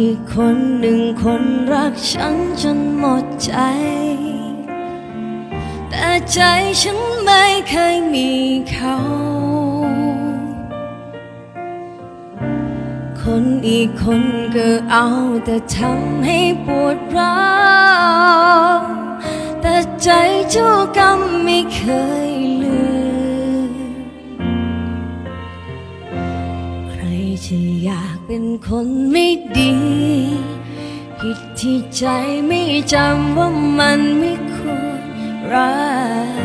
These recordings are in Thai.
ที่คนหนึ่งคนรักฉันจนหมดใจ แต่ใจฉันไม่เคยมีเขา คนอีกคนก็เอาแต่ทำให้ปวดร้าวแต่ใจเจ้ากรรมไม่เคยลืม อยากเป็นคนไม่ดี ผิดที่ใจไม่จำว่ามันไม่ควรรั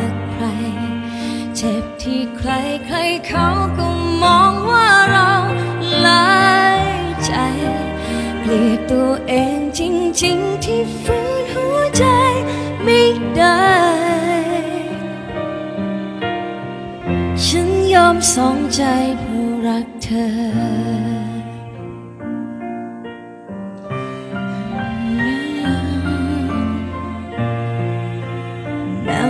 กใคร เจ็บที่ใครใครเขาก็มองว่าเราหลายใจเกลียดตัวเองจริงๆที่ฝืนหัวใจไม่ได้ฉันยอมสองใจเพื่อรักเธอ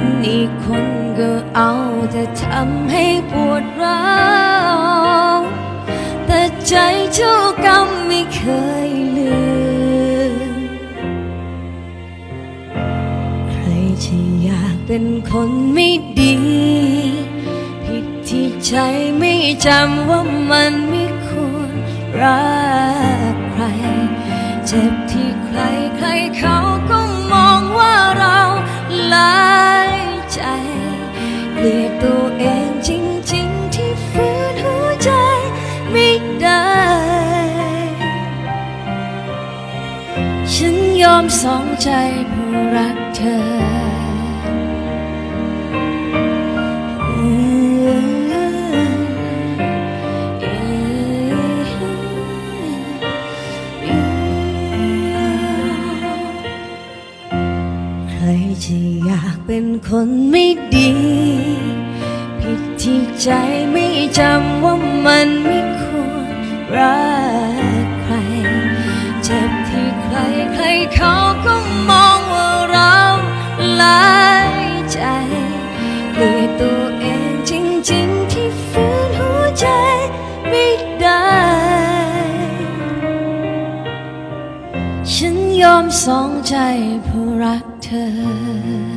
นอีกคนก็เอาแต่ทำให้ปวดร้าวแต่ใจเจ้ากรรมไม่เคยลืม ใครจะอยากเป็นคนไม่ดี ผิดที่ใจไม่จำว่ามันไม่ควรรักใคร เจ็บที่ใครใครเขา อมสองใจเพื่อรักเธอใครจะอยากเป็นคนไม่ดี ผิดที่ใจไม่จำว่ามันไม่ควร เขาก็มองว่าเราหลายใจเลยตัวเองจริงๆที่ฝืนหัวใจไม่ได้ ฉันยอมสองใจเพื่อรักเธอ